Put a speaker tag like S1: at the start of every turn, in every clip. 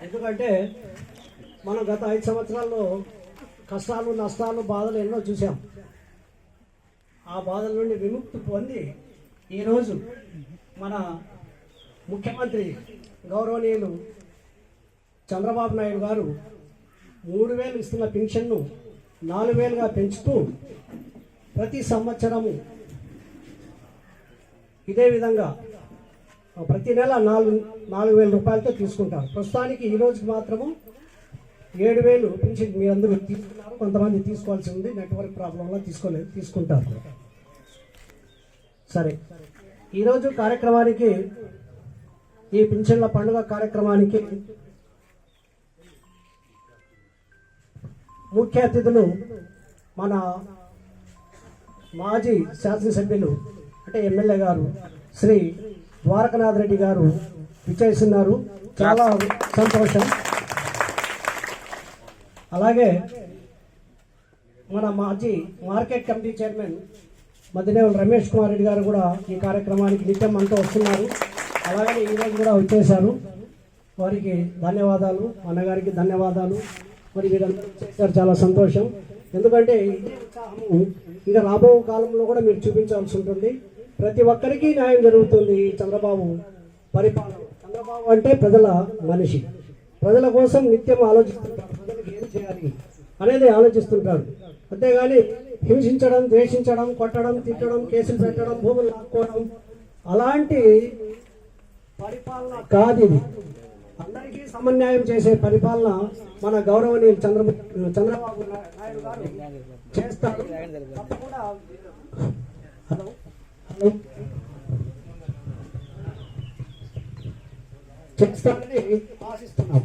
S1: ఎందుకంటే మనం గత ఐదు సంవత్సరాల్లో కష్టాలు నష్టాలు బాధలు ఎన్నో చూసాం ఆ బాధల నుండి విముక్తి పొంది ఈరోజు మన ముఖ్యమంత్రి గౌరవనీయులు చంద్రబాబు నాయుడు గారు మూడు వేలు ఇస్తున్న పెన్షన్ను నాలుగు వేలుగా పెంచుతూ ప్రతి సంవత్సరము ఇదే విధంగా ప్రతి నెల నాలుగు నాలుగు వేల రూపాయలతో తీసుకుంటారు ప్రస్తుతానికి ఈ రోజుకి మాత్రము ఏడు వేలు పెన్షన్ అందరూ తీసుకున్నారు. కొంతమంది తీసుకోవాల్సి ఉంది. నెట్వర్క్ ప్రాబ్లం వల్ల తీసుకోలేదు తీసుకుంటారు. సరే. ఈరోజు కార్యక్రమానికి ఈ పింఛన్ల పండుగ కార్యక్రమానికి ముఖ్య అతిథులు మన మాజీ శాసనసభ్యులు అంటే ఎమ్మెల్యే గారు శ్రీ ద్వారకనాథ్ రెడ్డి గారు విచ్చేస్తున్నారు చాలా సంతోషం. అలాగే మన మాజీ market committee chairman Madhyadevulu Ramesh Kumar Reddy గారు కూడా ఈ కార్యక్రమానికి నిత్యం అంతా వస్తున్నారు. అలాగే ఈరోజు కూడా వచ్చేశారు. వారికి ధన్యవాదాలు. అన్నగారికి ధన్యవాదాలు. మరి వీరందరూ చేశారు. చాలా సంతోషం. ఎందుకంటే ఇంకా రాబో కాలంలో కూడా మీరు చూపించాల్సి ఉంటుంది. ప్రతి ఒక్కరికి న్యాయం జరుగుతుంది ఈ చంద్రబాబు పరిపాలన. చంద్రబాబు అంటే ప్రజల మనిషి. ప్రజల కోసం నిత్యం ఆలోచిస్తుంటారు. ప్రజలకు ఏం చేయాలి అనేది ఆలోచిస్తుంటారు. అంతేగాని హింసించడం ద్వేషించడం కొట్టడం తిట్టడం కేసులు పెట్టడం భూములు లాక్కోవడం అలాంటి పరిపాలన కాదు ఇది. అందరికీ సమన్యాయం చేసే పరిపాలన మన గౌరవనీయులు చంద్ర చంద్రబాబు నాయుడు గారు చేస్తారు. తప్పకుండా చేస్తారని ఆశిస్తున్నాం.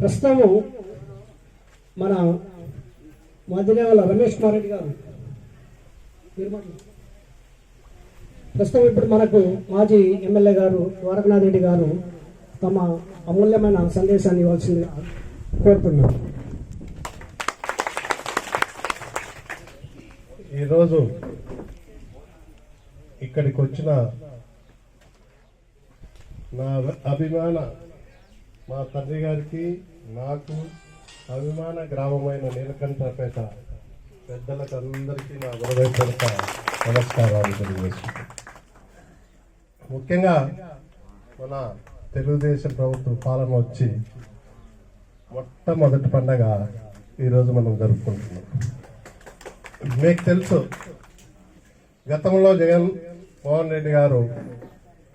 S1: ప్రస్తుతము మన మధ్యదేవాల రమేష్ కుమార్ రెడ్డి గారు ప్రస్తుతం ఇప్పుడు మనకు మాజీ ఎమ్మెల్యే గారు ద్వారకనాథ్ రెడ్డి గారు తమ అమూల్యమైన సందేశాన్ని ఇవ్వాల్సిందిగా కోరుతున్నాం.
S2: ఈరోజు ఇక్కడికి వచ్చిన నా అభిమాన మా తండ్రి గారికి నాకు అభిమాన గ్రామమైన నీలకంఠపేట పెద్దలకు అందరికీ నా హృదయపూర్వక నమస్కారాలు తెలియజేస్తున్నాను. ముఖ్యంగా మన తెలుగుదేశం ప్రభుత్వ పాలన వచ్చి మొట్టమొదటి పండగ ఈరోజు మనం జరుపుకుంటున్నాం. మీకు తెలుసు గతంలో జగన్ మోహన్ రెడ్డి గారు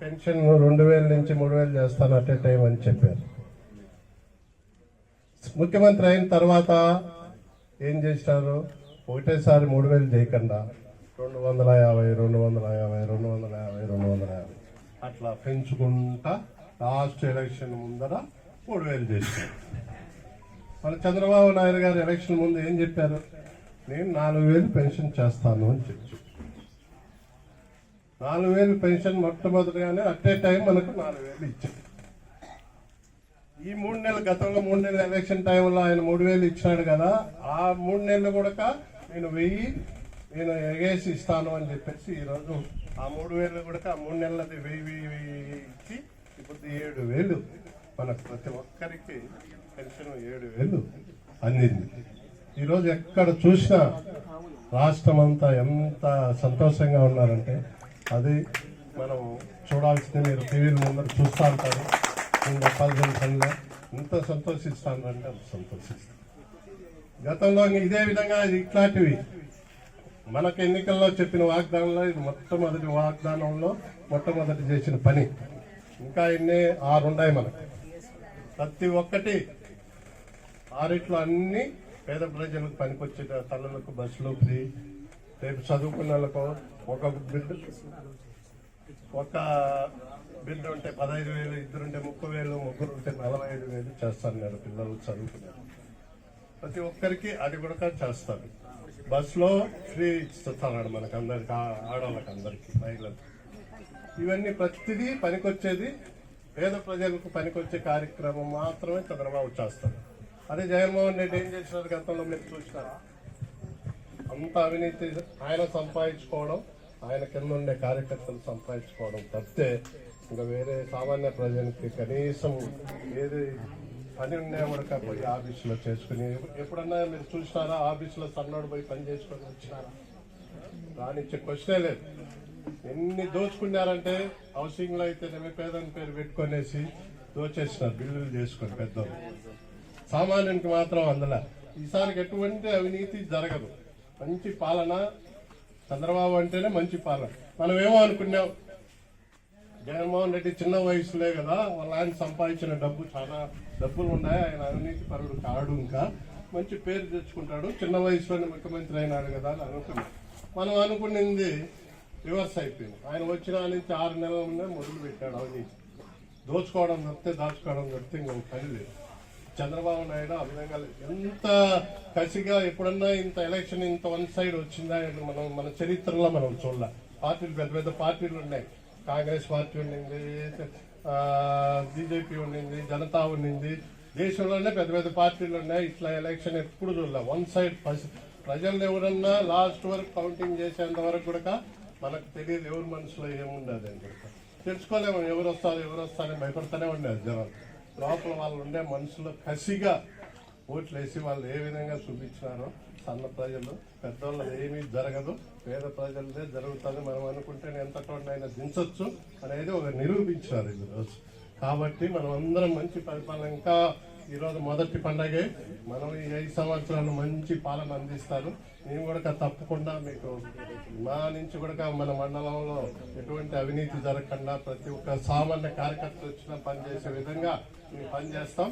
S2: పెన్షన్ రెండు వేల నుంచి మూడు వేలు చేస్తాను అట్ ఏ టైం అని చెప్పారు. ముఖ్యమంత్రి అయిన తర్వాత ఏం చేసినారు ఒకటేసారి మూడు వేలు చేయకుండా రెండు వందల యాభై రెండు వందల యాభై రెండు వందల యాభై రెండు వందల యాభై అట్లా పెంచుకుంటా లాస్ట్ ఎలక్షన్ ముందర మూడు వేలు చేశారు. మన చంద్రబాబు నాయుడు గారు ఎలక్షన్ ముందు ఏం చెప్పారు? నేను నాలుగు వేలు పెన్షన్ చేస్తాను అని చెప్పి నాలుగు వేలు పెన్షన్ మొట్టమొదటిగానే అట్ ఏ టైం మనకు నాలుగు వేలు ఇచ్చాడు. ఈ మూడు నెలలు గతంలో మూడు నెలల ఎలక్షన్ టైంలో ఆయన మూడు వేలు ఇచ్చినాడు కదా ఆ మూడు నెలలు కూడా నేను వెయ్యి నేను ఎగేసి ఇస్తాను అని చెప్పేసి ఈరోజు ఆ మూడు వేలు కూడా ఆ మూడు నెలలది వెయ్యి వెయ్యి వెయ్యి ఇచ్చి ఇప్పుడు ఏడు వేలు మనకు ప్రతి ఒక్కరికి పెన్షన్ ఏడు వేలు అందింది. ఈరోజు ఎక్కడ చూసినా రాష్ట్రం అంతా ఎంత సంతోషంగా ఉన్నారంటే అది మనం చూడాల్సిందే మీరు టీవీల ముందర చూస్తూ ఉంటారు నేను చెప్పాల్సిన పనిలో ఎంత సంతోషిస్తాను అంటే అంత సంతోషిస్తాను. గతంలో ఇదే విధంగా ఇట్లాంటివి. మనకు ఎన్నికల్లో చెప్పిన వాగ్దానంలో ఇది మొట్టమొదటి వాగ్దానంలో మొట్టమొదటి చేసిన పని. ఇంకా ఎన్ని? ఆరు ఉన్నాయి మనకు. ప్రతి ఒక్కటి ఆరిట్లో అన్ని పేద ప్రజలకు పనికొచ్చే తల్లులకు బస్సులు ఫ్రీ రేపు చదువుకున్న వాళ్ళకు ఒక బిడ్డ ఒక బిడ్డ ఉంటే పదహైదు వేలు ఇద్దరు ఉంటే ముప్పై వేలు ముగ్గురు ఉంటే నలభై ఐదు వేలు చేస్తాను పిల్లలు చదువుకున్నారు ప్రతి ఒక్కరికి అది కూడా చేస్తారు బస్సులో ఫ్రీ ఇస్తున్నాడు మనకు అందరికి ఆడవాళ్ళకి అందరికి మహిళలకు. ఇవన్నీ ప్రతిదీ పనికొచ్చేది పేద ప్రజలకు పనికొచ్చే కార్యక్రమం మాత్రమే చంద్రబాబు చేస్తారు అదే జగన్మోహన్ రెడ్డి ఏం చేసినారు గతంలో మీరు చూసినారా? అంత అవినీతి ఆయన సంపాదించుకోవడం ఆయన కింద ఉండే కార్యకర్తలు సంపాదించుకోవడం తప్పితే ఇంకా వేరే సామాన్య ప్రజలకి కనీసం ఏది పని ఉన్నా కూడా పోయి ఆఫీసులో చేసుకుని ఎప్పుడన్నా మీరు చూసినారా? ఆఫీసులో సన్నాడు పోయి పని చేసుకొని వచ్చినారా? రానిచ్చే క్వశ్చనే లేదు. ఎన్ని దోచుకున్నారంటే హౌసింగ్లో అయితే పేదని పేరు పెట్టుకొనేసి దోచేసినారు బిల్లులు చేసుకొని పెద్దలు సామాన్యునికి మాత్రం అందల. ఈసారికి ఎటువంటి అవినీతి జరగదు. మంచి పాలన చంద్రబాబు అంటేనే మంచి పాలన. మనం ఏమో అనుకున్నాం జగన్మోహన్ రెడ్డి చిన్న వయసులే కదా వాళ్ళ ఆయన సంపాదించిన డబ్బు చాలా డబ్బులు ఉన్నాయి ఆయన అవినీతి పరుడు కాడు ఇంకా. మంచి పేరు తెచ్చుకుంటాడు చిన్న వయసులోనే ముఖ్యమంత్రి అయినాడు కదా అని అనుకున్నాం. మనం అనుకున్నది రివర్స్ అయిపోయింది. ఆయన వచ్చిన నుంచి ఆరు నెలల ముందే మొదలు పెట్టాడు అవినీతి. దోచుకోవడం తప్పితే దాచుకోవడం తప్పితే ఇంకొక పని లేదు. చంద్రబాబు నాయుడు అభినందనలు. ఎంత కసిగా ఎప్పుడన్నా ఇంత ఎలక్షన్ ఇంత వన్ సైడ్ వచ్చిందా మనం మన చరిత్రలో మనం చూడాల. పార్టీలు పెద్ద పెద్ద పార్టీలు ఉన్నాయి. కాంగ్రెస్ పార్టీ ఉండింది బీజేపీ ఉండింది జనతా ఉండింది. దేశంలోనే పెద్ద పెద్ద పార్టీలు ఉన్నాయి. ఇట్లా ఎలక్షన్ ఎప్పుడు చూడలే. వన్ సైడ్ ప్రజలు ఎవరన్నా లాస్ట్ వరకు కౌంటింగ్ చేసేంత వరకు కూడా మనకు తెలియదు ఎవరి మనసులో ఏముండదు అని తెలుసుకోలేము ఎవరు వస్తారు ఎవరు వస్తారని భయపడతానే ఉండేది జనాలు. లోపల వాళ్ళు ఉండే మనసులో కసిగా ఓట్లు వేసి వాళ్ళు ఏ విధంగా చూపించినారో సన్న ప్రజలు పెద్దవాళ్ళు ఏమీ జరగదు పేద ప్రజలదే జరుగుతుంది. మనం అనుకుంటే ఎంత అయినా అనేది ఒక నిరూపించినారు ఈరోజు. కాబట్టి మనం అందరం మంచి పరిపాలన. ఇంకా ఈరోజు మొదటి పండగే మనం ఈ ఐదు సంవత్సరాలు మంచి పాలన అందిస్తారు. మేము కూడా తప్పకుండా మీకు మా నుంచి కూడా మన మండలంలో ఎటువంటి అవినీతి జరగకుండా ప్రతి ఒక్క సామాన్య కార్యకర్తలు వచ్చినా పనిచేసే విధంగా పని పనిచేస్తాం